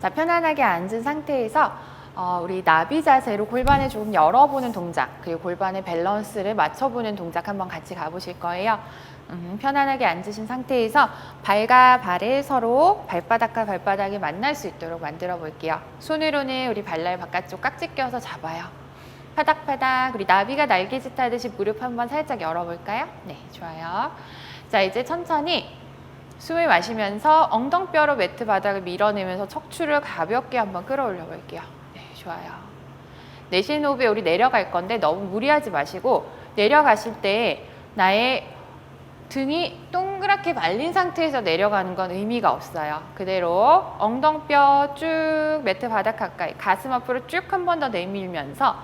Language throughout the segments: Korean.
자, 편안하게 앉은 상태에서 어, 우리 나비 자세로 골반을 조금 열어보는 동작, 그리고 골반의 밸런스를 맞춰보는 동작 한번 같이 가보실 거예요. 음, 편안하게 앉으신 상태에서 발과 발을 서로 발바닥과 발바닥이 만날 수 있도록 만들어 볼게요. 손으로는 우리 발날 바깥쪽 깍지 껴서 잡아요. 파닥파닥 우리 나비가 날개짓 하듯이 무릎 한번 살짝 열어볼까요? 네, 좋아요. 자, 이제 천천히 숨을 마시면서 엉덩뼈로 매트 바닥을 밀어내면서 척추를 가볍게 한번 끌어올려 볼게요. 네, 좋아요. 내쉬는 호흡에 우리 내려갈 건데 너무 무리하지 마시고 내려가실 때 나의 등이 동그랗게 말린 상태에서 내려가는 건 의미가 없어요. 그대로 엉덩뼈 쭉 매트 바닥 가까이 가슴 앞으로 쭉 한 번 더 내밀면서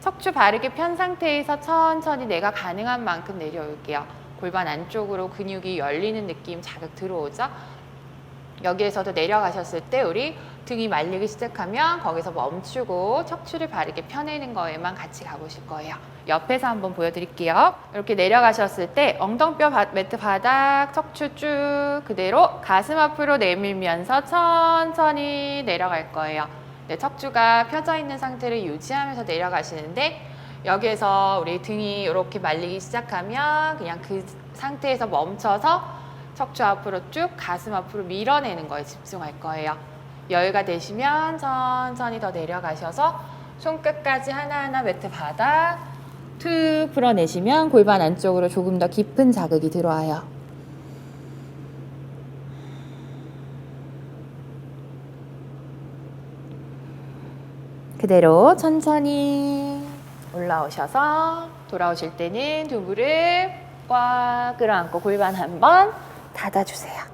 척추 바르게 편 상태에서 천천히 내가 가능한 만큼 내려올게요. 골반 안쪽으로 근육이 열리는 느낌 자극 들어오죠? 여기에서도 내려가셨을 때 우리 등이 말리기 시작하면 거기서 멈추고 척추를 바르게 펴내는 거에만 같이 가보실 거예요. 옆에서 한번 보여드릴게요. 이렇게 내려가셨을 때 엉덩뼈 바- 매트 바닥 척추 쭉 그대로 가슴 앞으로 내밀면서 천천히 내려갈 거예요. 네, 척추가 펴져 있는 상태를 유지하면서 내려가시는데 여기에서 우리 등이 이렇게 말리기 시작하면 그냥 그 상태에서 멈춰서 척추 앞으로 쭉 가슴 앞으로 밀어내는 거에 집중할 거예요. 여유가 되시면 천천히 더 내려가셔서 손끝까지 하나하나 매트 바닥 툭 풀어내시면 골반 안쪽으로 조금 더 깊은 자극이 들어와요. 그대로 천천히 올라오셔서 돌아오실 때는 두 무릎 꽉 끌어안고 골반 한번 닫아주세요.